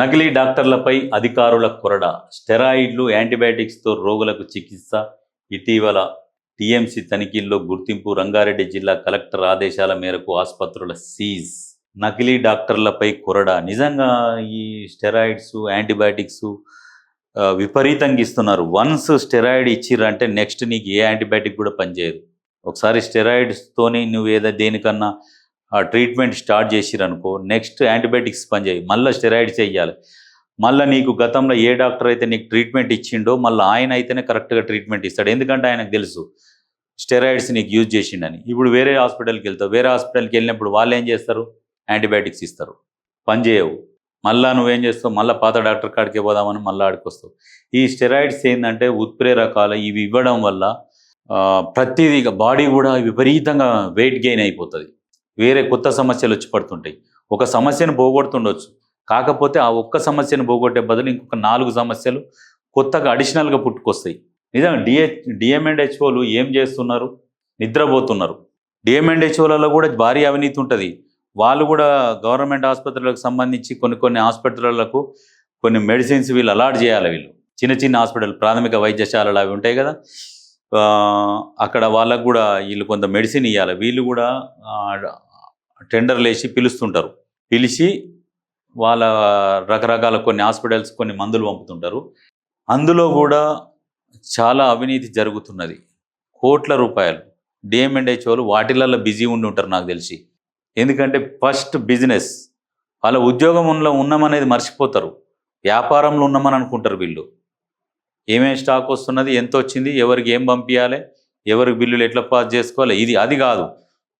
నకిలీ డాక్టర్లపై అధికారుల కొరడ స్టెరాయిడ్లు యాంటీబయాటిక్స్తో రోగులకు చికిత్స ఇటీవల టీఎంసీ తనిఖీల్లో గుర్తింపు రంగారెడ్డి జిల్లా కలెక్టర్ ఆదేశాల మేరకు ఆసుపత్రుల సీజ్. నకిలీ డాక్టర్లపై కొరడ నిజంగా ఈ స్టెరాయిడ్స్ యాంటీబయాటిక్స్ విపరీతంగా ఇస్తున్నారు. వన్స్ స్టెరాయిడ్ ఇచ్చిర్రంటే నెక్స్ట్ నీకు ఏ యాంటీబయాటిక్ కూడా పనిచేయదు. ఒకసారి స్టెరాయిడ్స్తోని నువ్వు ఏదో దేనికన్నా ఆ ట్రీట్మెంట్ స్టార్ట్ చేసిరనుకో నెక్స్ట్ యాంటీబయాటిక్స్ పనిచేయి మళ్ళీ స్టెరాయిడ్స్ వేయాలి మళ్ళీ నీకు గతంలో ఏ డాక్టర్ అయితే నీకు ట్రీట్మెంట్ ఇచ్చిండో మళ్ళీ ఆయన అయితేనే కరెక్ట్గా ట్రీట్మెంట్ ఇస్తాడు. ఎందుకంటే ఆయనకు తెలుసు స్టెరాయిడ్స్ నీకు యూజ్ చేసిండని. ఇప్పుడు వేరే హాస్పిటల్కి వెళ్తావు. వేరే హాస్పిటల్కి వెళ్ళినప్పుడు వాళ్ళు ఏం చేస్తారు? యాంటీబయాటిక్స్ ఇస్తారు. పని చేయవు. మళ్ళా నువ్వేం చేస్తావు? మళ్ళీ పాత డాక్టర్ కాడికి పోదామని మళ్ళీ ఆడికొస్తావు ఈ స్టెరాయిడ్స్ ఏంటంటే ఉత్ప్రేరకాలు ఇవి ఇవ్వడం వల్ల ప్రతిదీ బాడీ కూడా విపరీతంగా వెయిట్ గెయిన్ అయిపోతుంది. వేరే కొత్త సమస్యలు వచ్చి పడుతుంటాయి. ఒక సమస్యను పోగొడుతుండొచ్చు. కాకపోతే ఆ ఒక్క సమస్యను పోగొట్టే బదులు ఇంకొక నాలుగు సమస్యలు కొత్తగా అడిషనల్గా పుట్టుకొస్తాయి. నిజంగా డిఎ డిఎంఎండ్హెచ్ఓలు ఏం చేస్తున్నారు? నిద్రపోతున్నారు. డిఎంఎండ్హెచ్ఓలలో కూడా భారీ అవినీతి ఉంటుంది. వాళ్ళు కూడా గవర్నమెంట్ ఆసుపత్రులకు సంబంధించి కొన్ని కొన్ని ఆసుపత్రులకు కొన్ని మెడిసిన్స్ వీళ్ళు అలాట్ చేయాలి వీళ్ళు. చిన్న చిన్న హాస్పిటల్ ప్రాథమిక వైద్యశాలలు అవి ఉంటాయి కదా. అక్కడ వాళ్ళకు కూడా వీళ్ళు కొంత మెడిసిన్ ఇవ్వాలి వీళ్ళు కూడా టెండర్లు వేసి పిలుస్తుంటారు. పిలిచి వాళ్ళ రకరకాల కొన్ని హాస్పిటల్స్ కొన్ని మందులు పంపుతుంటారు. అందులో కూడా చాలా అవినీతి జరుగుతున్నది. కోట్ల రూపాయలు. డిఎంఎండ్హెచ్ వాళ్ళు వాటిలల్లో బిజీ ఉండి ఉంటారు నాకు తెలిసి. ఎందుకంటే ఫస్ట్ బిజినెస్. వాళ్ళ ఉద్యోగంలో ఉన్నామనేది మర్చిపోతారు. వ్యాపారంలో ఉన్నామని అనుకుంటారు వీళ్ళు. ఏమేమి స్టాక్ వస్తున్నది ఎంత వచ్చింది ఎవరికి ఏం పంపించాలి ఎవరికి బిల్లులు ఎట్లా పాస్ చేసుకోవాలి ఇది అది కాదు.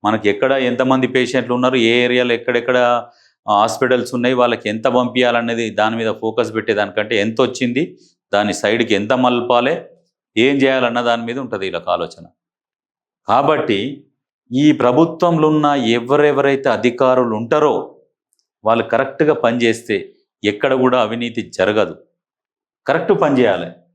మనకి ఎక్కడ ఎంతమంది పేషెంట్లు ఉన్నారు ఏ ఏరియాలో ఎక్కడెక్కడ హాస్పిటల్స్ ఉన్నాయి వాళ్ళకి ఎంత పంపించాలనేది దాని మీద ఫోకస్ పెట్టేదానికంటే ఎంత వచ్చింది దాని సైడ్కి ఎంత మలపాలి ఏం చేయాలన్న దాని మీద ఉంటుంది వీళ్ళకి ఆలోచన. కాబట్టి ఈ ప్రభుత్వంలో ఉన్న ఎవరెవరైతే అధికారులు ఉంటారో వాళ్ళు కరెక్ట్గా పనిచేస్తే ఎక్కడ కూడా అవినీతి జరగదు. కరెక్ట్ పనిచేయాలి.